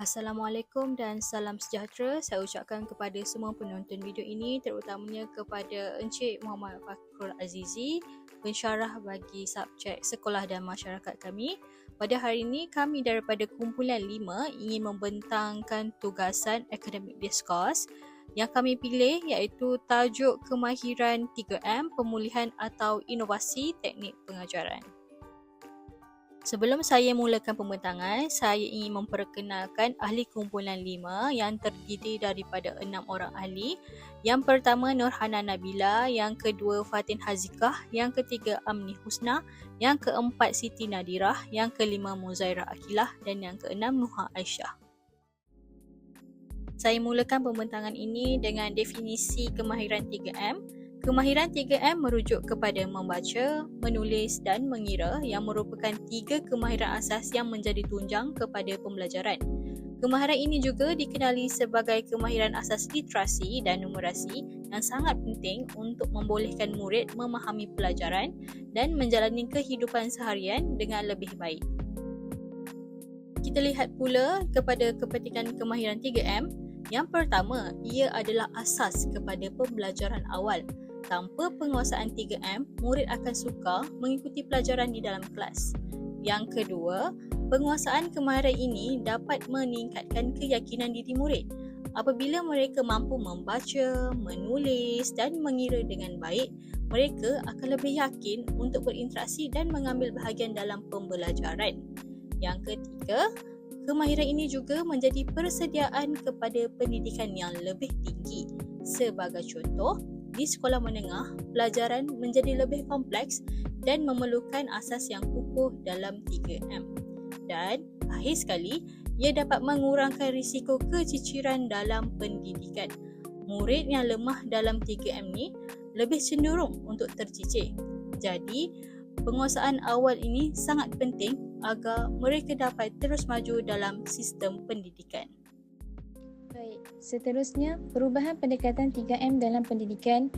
Assalamualaikum dan salam sejahtera saya ucapkan kepada semua penonton video ini terutamanya kepada Encik Muhammad Fakrul Azizi pensyarah bagi subjek sekolah dan masyarakat kami. Pada hari ini kami daripada kumpulan 5 ingin membentangkan tugasan academic discourse yang kami pilih iaitu tajuk kemahiran 3M pemulihan atau inovasi teknik pengajaran. Sebelum saya mulakan pembentangan, saya ingin memperkenalkan ahli kumpulan lima yang terdiri daripada enam orang ahli. Yang pertama Nurhana Nabila, yang kedua Fatin Hazikah, yang ketiga Amni Husna, yang keempat Siti Nadirah, yang kelima Muzairah Akilah dan yang keenam Nuha Aisyah. Saya mulakan pembentangan ini dengan definisi kemahiran 3M. Kemahiran 3M merujuk kepada membaca, menulis dan mengira yang merupakan tiga kemahiran asas yang menjadi tunjang kepada pembelajaran. Kemahiran ini juga dikenali sebagai kemahiran asas literasi dan numerasi yang sangat penting untuk membolehkan murid memahami pelajaran dan menjalani kehidupan seharian dengan lebih baik. Kita lihat pula kepada kepetikan kemahiran 3M. Yang pertama, ia adalah asas kepada pembelajaran awal tanpa penguasaan 3M, murid akan suka mengikuti pelajaran di dalam kelas. Yang kedua, penguasaan kemahiran ini dapat meningkatkan keyakinan diri murid. Apabila mereka mampu membaca, menulis dan mengira dengan baik, mereka akan lebih yakin untuk berinteraksi dan mengambil bahagian dalam pembelajaran. Yang ketiga, kemahiran ini juga menjadi persediaan kepada pendidikan yang lebih tinggi. Sebagai contoh, di sekolah menengah, pelajaran menjadi lebih kompleks dan memerlukan asas yang kukuh dalam 3M. Dan akhir sekali, ia dapat mengurangkan risiko keciciran dalam pendidikan. Murid yang lemah dalam 3M ni lebih cenderung untuk tercicir. Jadi, penguasaan awal ini sangat penting agar mereka dapat terus maju dalam sistem pendidikan. Seterusnya, perubahan pendekatan 3M dalam pendidikan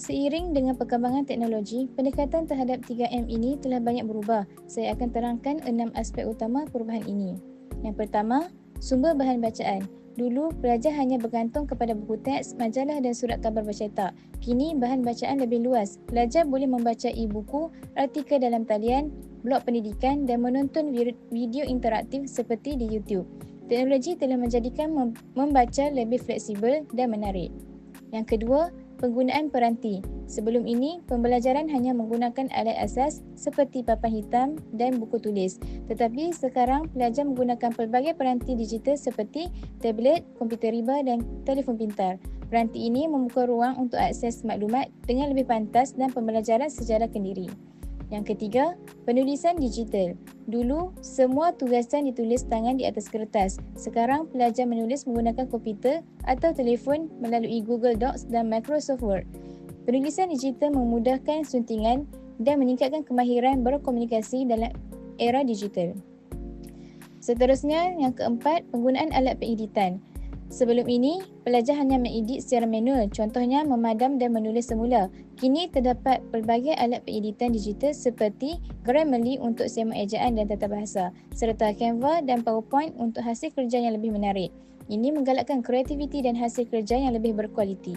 Seiring dengan perkembangan teknologi, pendekatan terhadap 3M ini telah banyak berubah. Saya akan terangkan enam aspek utama perubahan ini. Yang pertama, sumber bahan bacaan. Dulu, pelajar hanya bergantung kepada buku teks, majalah dan surat khabar bercetak. Kini, bahan bacaan lebih luas. Pelajar boleh membaca e-buku, artikel dalam talian, blog pendidikan dan menonton video interaktif seperti di YouTube. Teknologi telah menjadikan membaca lebih fleksibel dan menarik. Yang kedua, penggunaan peranti. Sebelum ini, pembelajaran hanya menggunakan alat asas seperti papan hitam dan buku tulis. Tetapi sekarang, pelajar menggunakan pelbagai peranti digital seperti tablet, komputer riba dan telefon pintar. Peranti ini membuka ruang untuk akses maklumat dengan lebih pantas dan pembelajaran secara kendiri. Yang ketiga, penulisan digital. Dulu, semua tugasan ditulis tangan di atas kertas. Sekarang, pelajar menulis menggunakan komputer atau telefon melalui Google Docs dan Microsoft Word. Penulisan digital memudahkan suntingan dan meningkatkan kemahiran berkomunikasi dalam era digital. Seterusnya, yang keempat, penggunaan alat pengeditan. Sebelum ini, pelajar hanya mengedit secara manual, contohnya memadam dan menulis semula. Kini terdapat pelbagai alat pengeditan digital seperti Grammarly untuk semak ejaan dan tata bahasa, serta Canva dan PowerPoint untuk hasil kerja yang lebih menarik. Ini menggalakkan kreativiti dan hasil kerja yang lebih berkualiti.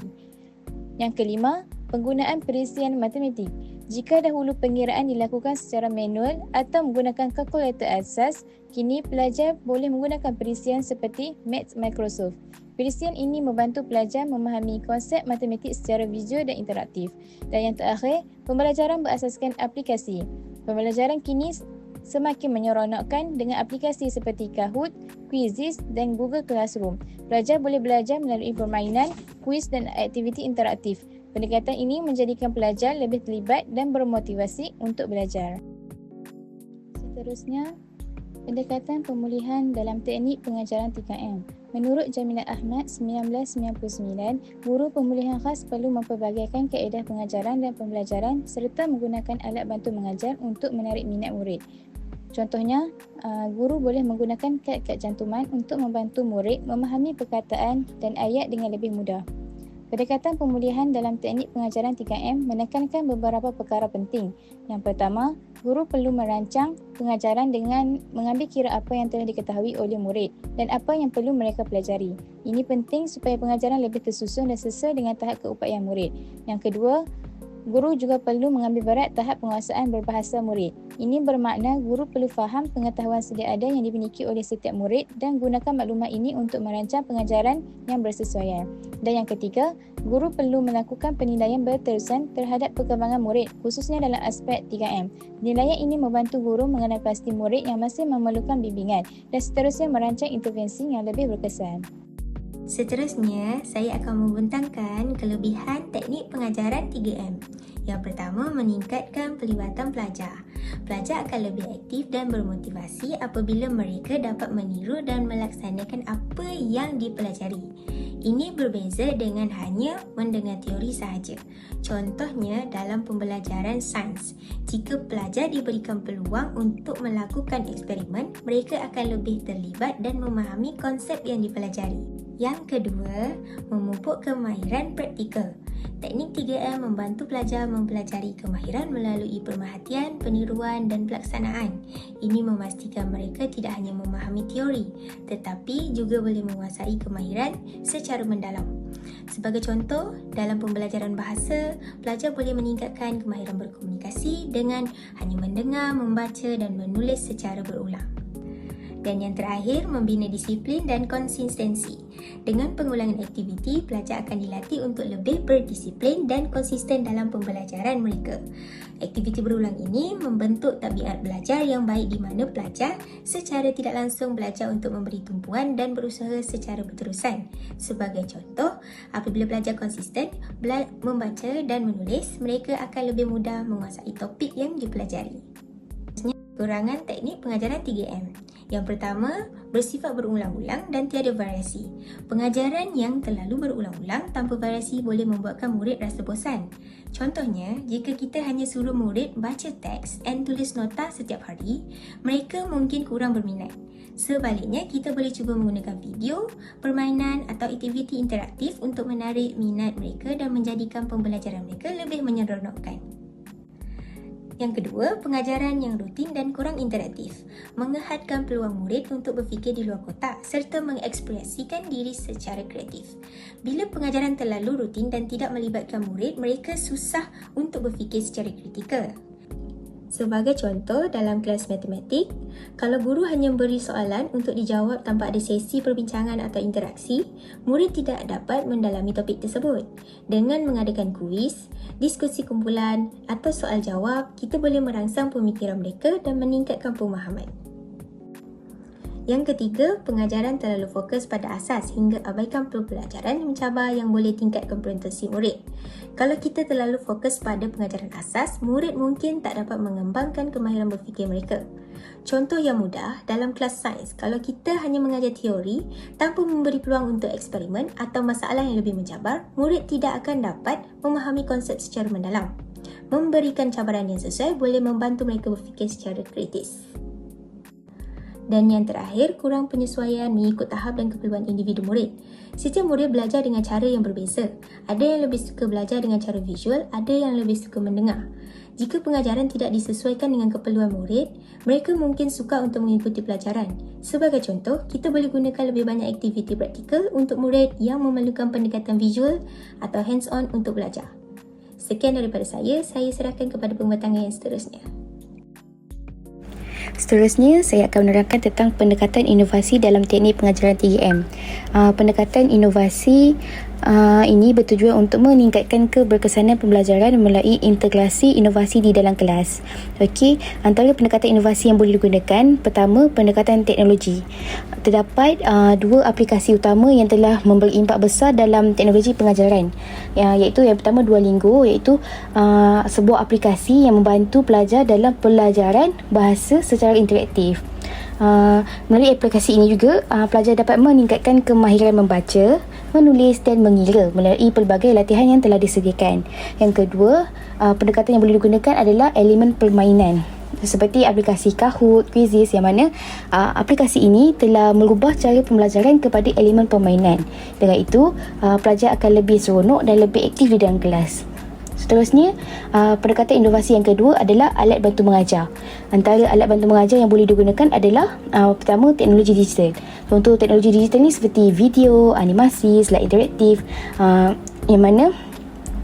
Yang kelima, penggunaan perisian matematik. Jika dahulu pengiraan dilakukan secara manual atau menggunakan kalkulator asas, kini pelajar boleh menggunakan perisian seperti Math Microsoft. Perisian ini membantu pelajar memahami konsep matematik secara visual dan interaktif. Dan yang terakhir, pembelajaran berasaskan aplikasi. Pembelajaran kini semakin menyeronokkan dengan aplikasi seperti Kahoot, Quizzes dan Google Classroom. Pelajar boleh belajar melalui permainan, kuis dan aktiviti interaktif. Pendekatan ini menjadikan pelajar lebih terlibat dan bermotivasi untuk belajar. Seterusnya, pendekatan pemulihan dalam teknik pengajaran 3M. Menurut Jamilah Ahmad 1999, guru pemulihan khas perlu memperbagaikan kaedah pengajaran dan pembelajaran serta menggunakan alat bantu mengajar untuk menarik minat murid. Contohnya, uh, guru boleh menggunakan kad-kad jantuman untuk membantu murid memahami perkataan dan ayat dengan lebih mudah. Pendekatan pemulihan dalam teknik pengajaran 3M menekankan beberapa perkara penting. Yang pertama, guru perlu merancang pengajaran dengan mengambil kira apa yang telah diketahui oleh murid dan apa yang perlu mereka pelajari. Ini penting supaya pengajaran lebih tersusun dan sesuai dengan tahap keupayaan murid. Yang kedua, Guru juga perlu mengambil berat tahap penguasaan berbahasa murid. Ini bermakna guru perlu faham pengetahuan sedia ada yang dimiliki oleh setiap murid dan gunakan maklumat ini untuk merancang pengajaran yang bersesuaian. Dan yang ketiga, guru perlu melakukan penilaian berterusan terhadap perkembangan murid khususnya dalam aspek 3M. Penilaian ini membantu guru mengenal pasti murid yang masih memerlukan bimbingan dan seterusnya merancang intervensi yang lebih berkesan. Seterusnya, saya akan membentangkan kelebihan teknik pengajaran 3M. Yang pertama, meningkatkan pelibatan pelajar. Pelajar akan lebih aktif dan bermotivasi apabila mereka dapat meniru dan melaksanakan apa yang dipelajari. Ini berbeza dengan hanya mendengar teori sahaja. Contohnya dalam pembelajaran sains, jika pelajar diberikan peluang untuk melakukan eksperimen, mereka akan lebih terlibat dan memahami konsep yang dipelajari. Yang kedua, memupuk kemahiran praktikal. Teknik 3M membantu pelajar mempelajari kemahiran melalui pemerhatian, peniruan dan pelaksanaan. Ini memastikan mereka tidak hanya memahami teori tetapi juga boleh menguasai kemahiran secara mendalam. Sebagai contoh, dalam pembelajaran bahasa, pelajar boleh meningkatkan kemahiran berkomunikasi dengan hanya mendengar, membaca dan menulis secara berulang. Dan yang terakhir, membina disiplin dan konsistensi. Dengan pengulangan aktiviti, pelajar akan dilatih untuk lebih berdisiplin dan konsisten dalam pembelajaran mereka. Aktiviti berulang ini membentuk tabiat belajar yang baik di mana pelajar secara tidak langsung belajar untuk memberi tumpuan dan berusaha secara berterusan. Sebagai contoh, apabila pelajar konsisten membaca dan menulis, mereka akan lebih mudah menguasai topik yang dipelajari. Kurangan teknik pengajaran 3M. Yang pertama, bersifat berulang-ulang dan tiada variasi. Pengajaran yang terlalu berulang-ulang tanpa variasi boleh membuatkan murid rasa bosan. Contohnya, jika kita hanya suruh murid baca teks dan tulis nota setiap hari, mereka mungkin kurang berminat. Sebaliknya, kita boleh cuba menggunakan video, permainan atau aktiviti interaktif untuk menarik minat mereka dan menjadikan pembelajaran mereka lebih menyeronokkan. Yang kedua, pengajaran yang rutin dan kurang interaktif. Mengehadkan peluang murid untuk berfikir di luar kotak serta mengekspresikan diri secara kreatif. Bila pengajaran terlalu rutin dan tidak melibatkan murid, mereka susah untuk berfikir secara kritikal. Sebagai contoh, dalam kelas matematik, kalau guru hanya beri soalan untuk dijawab tanpa ada sesi perbincangan atau interaksi, murid tidak dapat mendalami topik tersebut. Dengan mengadakan kuis, diskusi kumpulan atau soal jawab, kita boleh merangsang pemikiran mereka dan meningkatkan pemahaman. Yang ketiga, pengajaran terlalu fokus pada asas hingga abaikan pembelajaran mencabar yang boleh tingkatkan presentasi murid. Kalau kita terlalu fokus pada pengajaran asas, murid mungkin tak dapat mengembangkan kemahiran berfikir mereka. Contoh yang mudah, dalam kelas sains, kalau kita hanya mengajar teori tanpa memberi peluang untuk eksperimen atau masalah yang lebih mencabar, murid tidak akan dapat memahami konsep secara mendalam. Memberikan cabaran yang sesuai boleh membantu mereka berfikir secara kritis. Dan yang terakhir, kurang penyesuaian mengikut tahap dan keperluan individu murid. Setiap murid belajar dengan cara yang berbeza. Ada yang lebih suka belajar dengan cara visual, ada yang lebih suka mendengar. Jika pengajaran tidak disesuaikan dengan keperluan murid, mereka mungkin suka untuk mengikuti pelajaran. Sebagai contoh, kita boleh gunakan lebih banyak aktiviti praktikal untuk murid yang memerlukan pendekatan visual atau hands-on untuk belajar. Sekian daripada saya, saya serahkan kepada pembatangan yang seterusnya. Seterusnya, saya akan menerangkan tentang pendekatan inovasi dalam teknik pengajaran 3M. Uh, pendekatan inovasi uh, ini bertujuan untuk meningkatkan keberkesanan pembelajaran melalui integrasi inovasi di dalam kelas. Okey, antara pendekatan inovasi yang boleh digunakan, pertama pendekatan teknologi. Terdapat uh, dua aplikasi utama yang telah memberi impak besar dalam teknologi pengajaran. Ya, iaitu yang pertama Duolingo iaitu uh, sebuah aplikasi yang membantu pelajar dalam pelajaran bahasa secara interaktif. Uh, melalui aplikasi ini juga uh, pelajar dapat meningkatkan kemahiran membaca, menulis dan mengira melalui pelbagai latihan yang telah disediakan. Yang kedua, uh, pendekatan yang boleh digunakan adalah elemen permainan. seperti aplikasi Kahoot, Quizzes yang mana uh, aplikasi ini telah merubah cara pembelajaran kepada elemen permainan. Dengan itu, uh, pelajar akan lebih seronok dan lebih aktif di dalam kelas. Seterusnya, uh, pendekatan inovasi yang kedua adalah alat bantu mengajar. Antara alat bantu mengajar yang boleh digunakan adalah uh, pertama teknologi digital. Contoh teknologi digital ni seperti video, animasi, slide interaktif uh, yang mana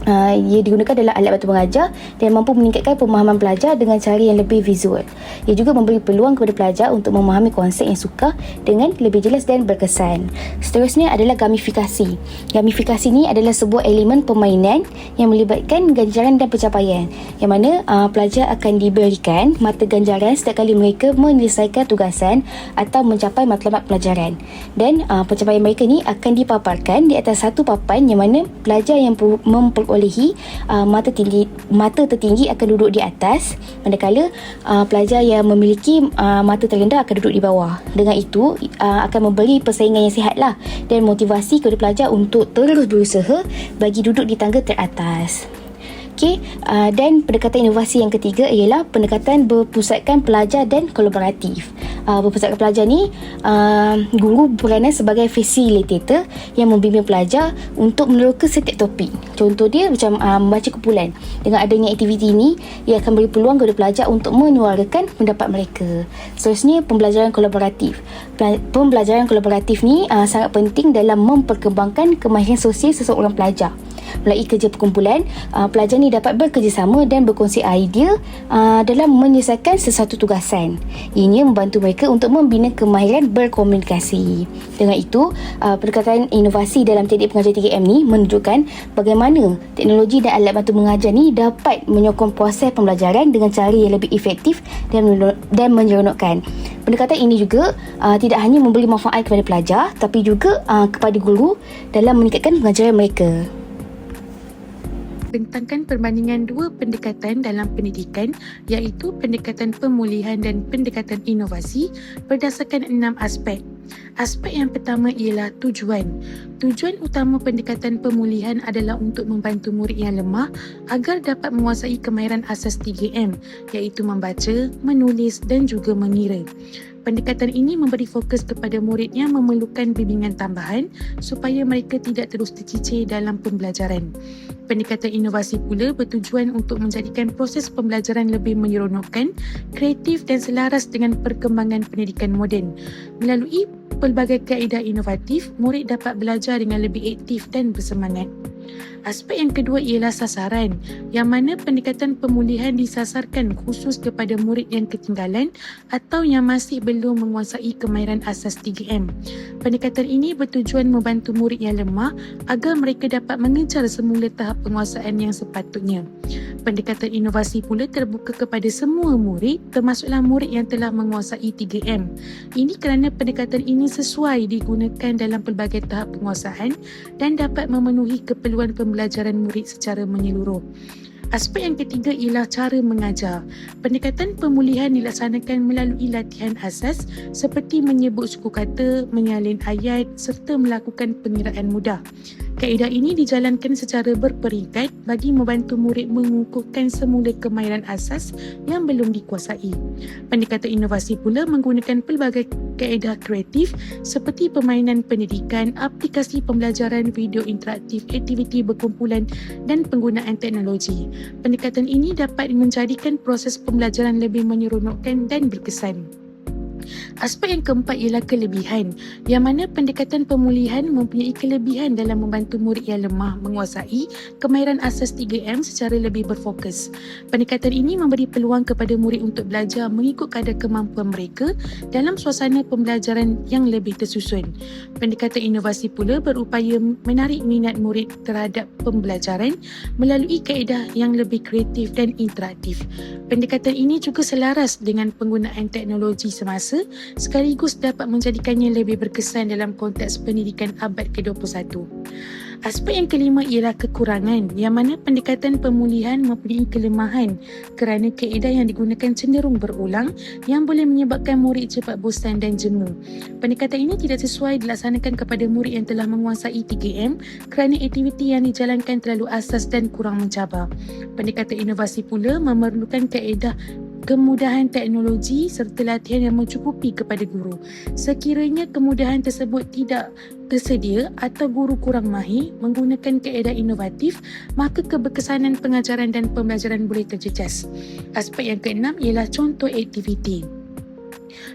Uh, ia digunakan dalam alat bantu mengajar dan mampu meningkatkan pemahaman pelajar dengan cara yang lebih visual. Ia juga memberi peluang kepada pelajar untuk memahami konsep yang suka dengan lebih jelas dan berkesan. Seterusnya adalah gamifikasi. Gamifikasi ini adalah sebuah elemen permainan yang melibatkan ganjaran dan pencapaian yang mana uh, pelajar akan diberikan mata ganjaran setiap kali mereka menyelesaikan tugasan atau mencapai matlamat pelajaran. Dan uh, pencapaian mereka ni akan dipaparkan di atas satu papan yang mana pelajar yang memper diperolehi uh, mata tinggi mata tertinggi akan duduk di atas. Manakala uh, pelajar yang memiliki uh, mata terendah akan duduk di bawah. Dengan itu uh, akan memberi persaingan yang sihat lah dan motivasi kepada pelajar untuk terus berusaha bagi duduk di tangga teratas. Okey, uh, dan pendekatan inovasi yang ketiga ialah pendekatan berpusatkan pelajar dan kolaboratif. Uh, berpusatkan pelajar ni, uh, guru berperanan sebagai facilitator yang membimbing pelajar untuk meneroka setiap topik. Contoh dia macam uh, membaca kumpulan. Dengan adanya aktiviti ini, ia akan beri peluang kepada pelajar untuk menyuarakan pendapat mereka. Seterusnya, pembelajaran kolaboratif. Pembelajaran kolaboratif ni uh, sangat penting dalam memperkembangkan kemahiran sosial seseorang pelajar melalui kerja perkumpulan uh, pelajar ni dapat bekerjasama dan berkongsi idea uh, dalam menyelesaikan sesuatu tugasan ini membantu mereka untuk membina kemahiran berkomunikasi. Dengan itu uh, pendekatan inovasi dalam teknik pengajar 3M ni menunjukkan bagaimana teknologi dan alat bantu mengajar ni dapat menyokong proses pembelajaran dengan cara yang lebih efektif dan dan menyeronokkan. Pendekatan ini juga uh, tidak hanya memberi manfaat kepada pelajar tapi juga uh, kepada guru dalam meningkatkan pengajaran mereka bentangkan perbandingan dua pendekatan dalam pendidikan iaitu pendekatan pemulihan dan pendekatan inovasi berdasarkan enam aspek. Aspek yang pertama ialah tujuan. Tujuan utama pendekatan pemulihan adalah untuk membantu murid yang lemah agar dapat menguasai kemahiran asas 3M iaitu membaca, menulis dan juga mengira. Pendekatan ini memberi fokus kepada murid yang memerlukan bimbingan tambahan supaya mereka tidak terus tercicir dalam pembelajaran. Pendekatan inovasi pula bertujuan untuk menjadikan proses pembelajaran lebih menyeronokkan, kreatif dan selaras dengan perkembangan pendidikan moden. Melalui pelbagai kaedah inovatif, murid dapat belajar dengan lebih aktif dan bersemangat. Aspek yang kedua ialah sasaran, yang mana pendekatan pemulihan disasarkan khusus kepada murid yang ketinggalan atau yang masih belum menguasai kemahiran asas 3M. Pendekatan ini bertujuan membantu murid yang lemah agar mereka dapat mengejar semula tahap penguasaan yang sepatutnya. Pendekatan inovasi pula terbuka kepada semua murid termasuklah murid yang telah menguasai 3M. Ini kerana pendekatan ini sesuai digunakan dalam pelbagai tahap penguasaan dan dapat memenuhi keperluan pembelajaran murid secara menyeluruh. Aspek yang ketiga ialah cara mengajar. Pendekatan pemulihan dilaksanakan melalui latihan asas seperti menyebut suku kata, menyalin ayat serta melakukan pengiraan mudah. Kaedah ini dijalankan secara berperingkat bagi membantu murid mengukuhkan semula kemahiran asas yang belum dikuasai. Pendekatan inovasi pula menggunakan pelbagai kaedah kreatif seperti permainan pendidikan, aplikasi pembelajaran, video interaktif, aktiviti berkumpulan dan penggunaan teknologi. Pendekatan ini dapat menjadikan proses pembelajaran lebih menyeronokkan dan berkesan. Aspek yang keempat ialah kelebihan, yang mana pendekatan pemulihan mempunyai kelebihan dalam membantu murid yang lemah menguasai kemahiran asas 3M secara lebih berfokus. Pendekatan ini memberi peluang kepada murid untuk belajar mengikut kadar kemampuan mereka dalam suasana pembelajaran yang lebih tersusun. Pendekatan inovasi pula berupaya menarik minat murid terhadap pembelajaran melalui kaedah yang lebih kreatif dan interaktif. Pendekatan ini juga selaras dengan penggunaan teknologi semasa sekaligus dapat menjadikannya lebih berkesan dalam konteks pendidikan abad ke-21. Aspek yang kelima ialah kekurangan yang mana pendekatan pemulihan mempunyai kelemahan kerana kaedah yang digunakan cenderung berulang yang boleh menyebabkan murid cepat bosan dan jemu. Pendekatan ini tidak sesuai dilaksanakan kepada murid yang telah menguasai 3M kerana aktiviti yang dijalankan terlalu asas dan kurang mencabar. Pendekatan inovasi pula memerlukan kaedah kemudahan teknologi serta latihan yang mencukupi kepada guru. Sekiranya kemudahan tersebut tidak tersedia atau guru kurang mahir menggunakan kaedah inovatif, maka keberkesanan pengajaran dan pembelajaran boleh terjejas. Aspek yang keenam ialah contoh aktiviti.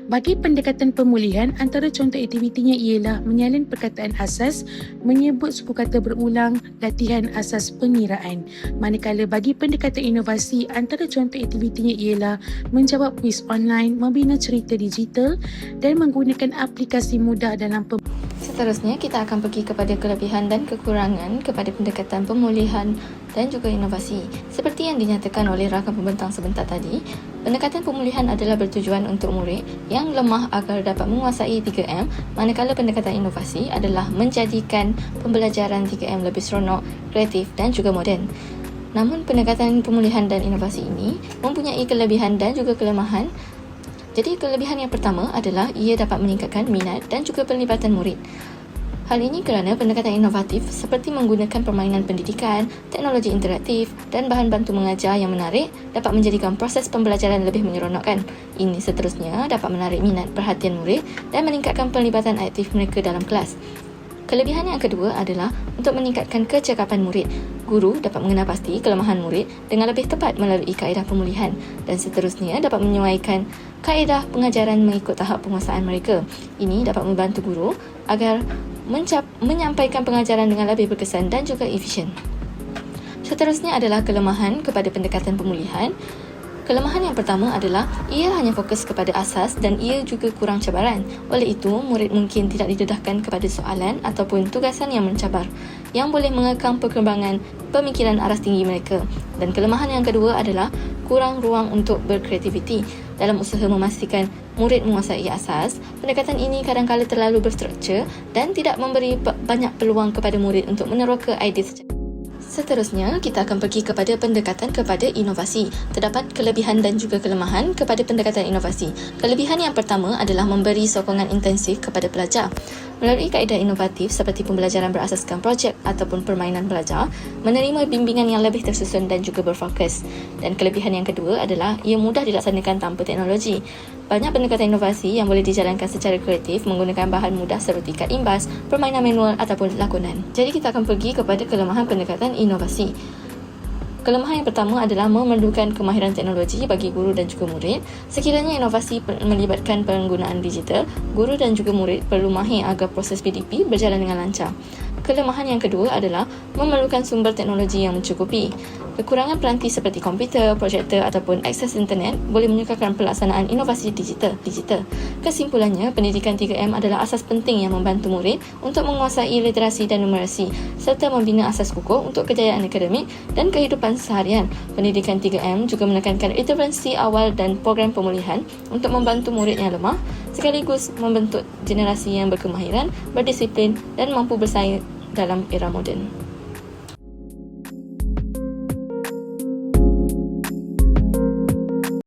Bagi pendekatan pemulihan, antara contoh aktivitinya ialah menyalin perkataan asas, menyebut suku kata berulang, latihan asas pengiraan. Manakala bagi pendekatan inovasi, antara contoh aktivitinya ialah menjawab kuis online, membina cerita digital dan menggunakan aplikasi mudah dalam pem- Seterusnya, kita akan pergi kepada kelebihan dan kekurangan kepada pendekatan pemulihan dan juga inovasi. Seperti yang dinyatakan oleh rakan pembentang sebentar tadi, pendekatan pemulihan adalah bertujuan untuk murid yang lemah agar dapat menguasai 3M, manakala pendekatan inovasi adalah menjadikan pembelajaran 3M lebih seronok, kreatif dan juga moden. Namun pendekatan pemulihan dan inovasi ini mempunyai kelebihan dan juga kelemahan jadi kelebihan yang pertama adalah ia dapat meningkatkan minat dan juga pelibatan murid. Hal ini kerana pendekatan inovatif seperti menggunakan permainan pendidikan, teknologi interaktif dan bahan bantu mengajar yang menarik dapat menjadikan proses pembelajaran lebih menyeronokkan. Ini seterusnya dapat menarik minat perhatian murid dan meningkatkan pelibatan aktif mereka dalam kelas. Kelebihan yang kedua adalah untuk meningkatkan kecekapan murid. Guru dapat mengenal pasti kelemahan murid dengan lebih tepat melalui kaedah pemulihan dan seterusnya dapat menyesuaikan kaedah pengajaran mengikut tahap penguasaan mereka. Ini dapat membantu guru agar mencap, menyampaikan pengajaran dengan lebih berkesan dan juga efisien. Seterusnya adalah kelemahan kepada pendekatan pemulihan. Kelemahan yang pertama adalah ia hanya fokus kepada asas dan ia juga kurang cabaran. Oleh itu, murid mungkin tidak didedahkan kepada soalan ataupun tugasan yang mencabar yang boleh mengekang perkembangan pemikiran aras tinggi mereka. Dan kelemahan yang kedua adalah kurang ruang untuk berkreativiti. Dalam usaha memastikan murid menguasai asas, pendekatan ini kadang-kadang terlalu berstruktur dan tidak memberi banyak peluang kepada murid untuk meneroka idea secara Seterusnya, kita akan pergi kepada pendekatan kepada inovasi. Terdapat kelebihan dan juga kelemahan kepada pendekatan inovasi. Kelebihan yang pertama adalah memberi sokongan intensif kepada pelajar. Melalui kaedah inovatif seperti pembelajaran berasaskan projek ataupun permainan belajar, menerima bimbingan yang lebih tersusun dan juga berfokus. Dan kelebihan yang kedua adalah ia mudah dilaksanakan tanpa teknologi. Banyak pendekatan inovasi yang boleh dijalankan secara kreatif menggunakan bahan mudah seperti kad imbas, permainan manual ataupun lakonan. Jadi kita akan pergi kepada kelemahan pendekatan inovasi. Kelemahan yang pertama adalah memerlukan kemahiran teknologi bagi guru dan juga murid. Sekiranya inovasi melibatkan penggunaan digital, guru dan juga murid perlu mahir agar proses PDP berjalan dengan lancar. Kelemahan yang kedua adalah memerlukan sumber teknologi yang mencukupi. Kekurangan peranti seperti komputer, projektor ataupun akses internet boleh menyukarkan pelaksanaan inovasi digital. digital. Kesimpulannya, pendidikan 3M adalah asas penting yang membantu murid untuk menguasai literasi dan numerasi serta membina asas kukuh untuk kejayaan akademik dan kehidupan seharian. Pendidikan 3M juga menekankan intervensi awal dan program pemulihan untuk membantu murid yang lemah sekaligus membentuk generasi yang berkemahiran, berdisiplin dan mampu bersaing dalam era moden.